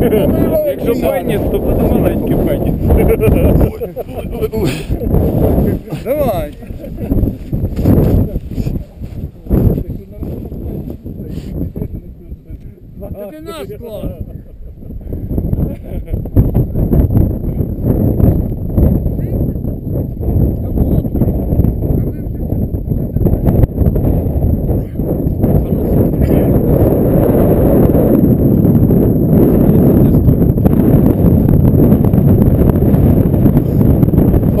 Якщо пеніс, то буде маленький пеніс. Давай. Це наш клас.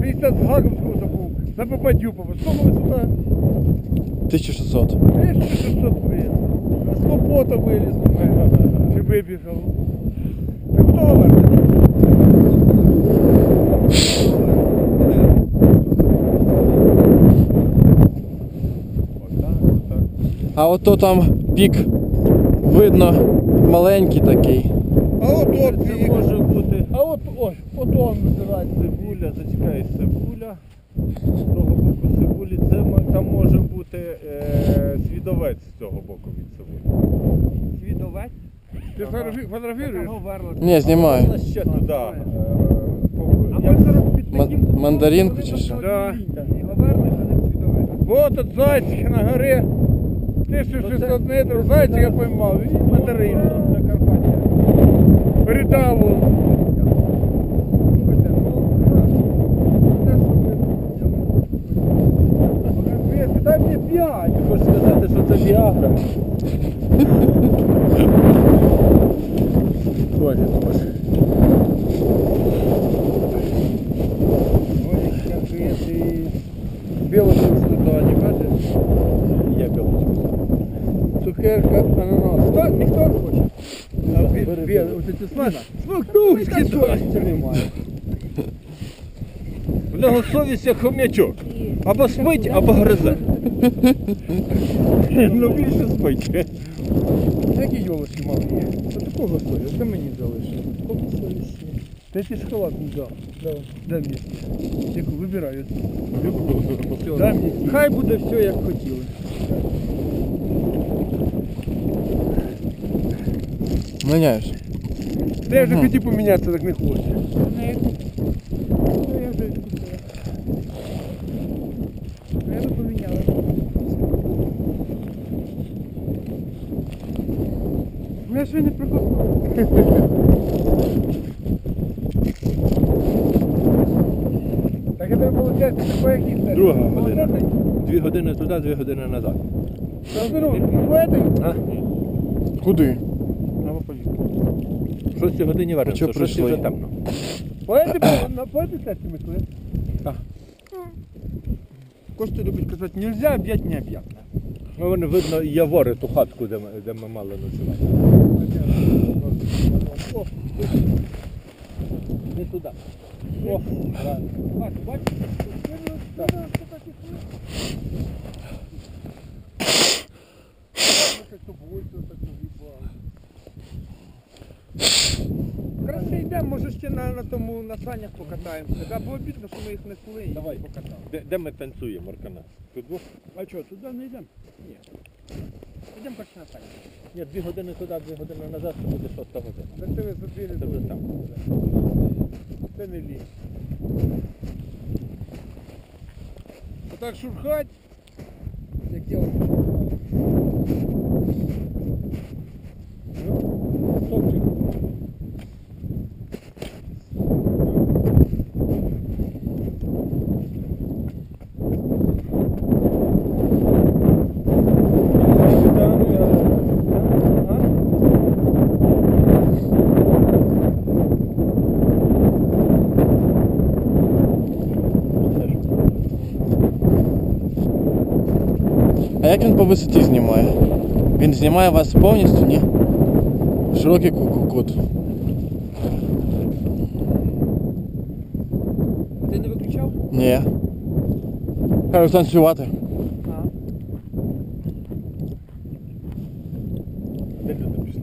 50 з Гаговського забув. На попадю попав. Сколько висота? 1600. 1600 виліз. На 100 пота у мене. Чи вибіжав. А ото там пік видно маленький такий. А от пік. може А ось, от он цибуля, зачекай, цибуля. З того боку цибулі, це там може бути е, свідовець з цього боку від цибулі. Свідовець. Ти фотографі- фотографіруєш? Ні, знімаю. Вона ще туди. е, по- А як- ми зараз під таким мандаринку чи що? Да. Вот от зайчик на горі. 1600 метрів, зайчика я поймав. І мандаринку. Передав. Дай мені п'ять. Ти хочеш сказати, що це Віагра? Хватить, може. Ой, конфети. Білосушка, да, не бачиш? Я білочку. Цукерка, ананас. Хто? Ніхто не хоче? А, бі- ці совісті немає. В нього совість як хом'ячок. Або спить, або гризе. ну більше спить. Які йолочки мали є? Такого стоїть, це мені залишили. Скільки совісті? Та ти ж халат не дав. Дай мені. Яку вибираю. Дай мені. Хай буде все, як хотіли. Міняєш. Та я вже Ага. хотів помінятися, так не хочу. Ну, я вже купила. Ну, Я би поміняла. Ну, Я ще не проходив. Так це виходить, це по якій стежці? Друга година. Дві години туди, дві години назад. Та здорово, по этой? А? Куди? На попові. В шостій годині А чого вернемося, шостій прийшли? вже темно. По этой, по- на по этой стежці ми? Так. Костя любить казати, нельзя об'ять необ'ятне. Ну, вони, видно, явори ту хатку, де ми, де ми мали ночувати. О, Не туди. О, правильно. Бачиш, бачиш? Так. Краще йдемо, може ще на, на тому на санях покатаємося. Да, бо обідно, що ми їх не несли і Давай. покатали. Де, де ми танцюємо, Аркана? Тут двох? А що, туди не йдемо? Ні. Йдемо хоч на санях. Ні, дві години туди, дві години назад, це буде шоста година. Це ти ви забили Це вже там. Це не ліс. Отак шурхать, як я от Топчик. А як він по висоті знімає? Він знімає вас повністю, ні? Широкий кут. Ти не виключав? Ні. Кажу танцювати. А. Де люди пішли?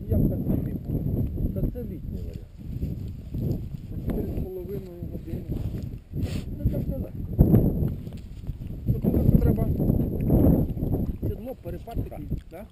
Ну як так не було? Та це літній варіант. На 4,5 години. Ну так далеко. Просто треба сідло перепад такий, так?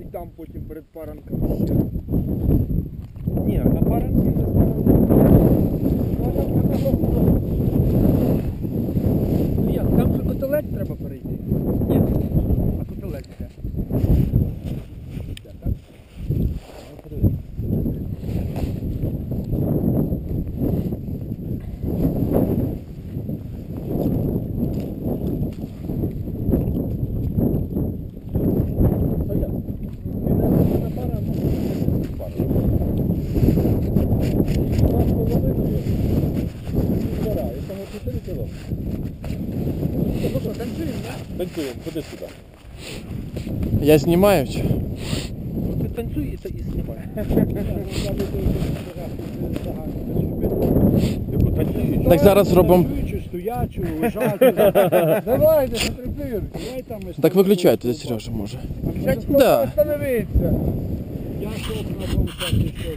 І там потім перед паранками ще. Ні, на паранки вже. Ну. Ну як, там же котелець треба перейти. Ні. А котелець де? Де, так? А як? Іде на пару. Два з половиною. Півтора. І там от 4 кіло. Ну що, танцюємо, так? Танцюємо, ходи сюди. Я знімаю чи? Ну, ти танцюй і, та- і знімай. Яку танцюєш? Так зараз робимо. Танцюючу, стоячу, лежачу. Давайте, Петро давай там. ми Так виключайте, дядь Сережа може. Вже Да. остановиться. Я шов на тому часі, що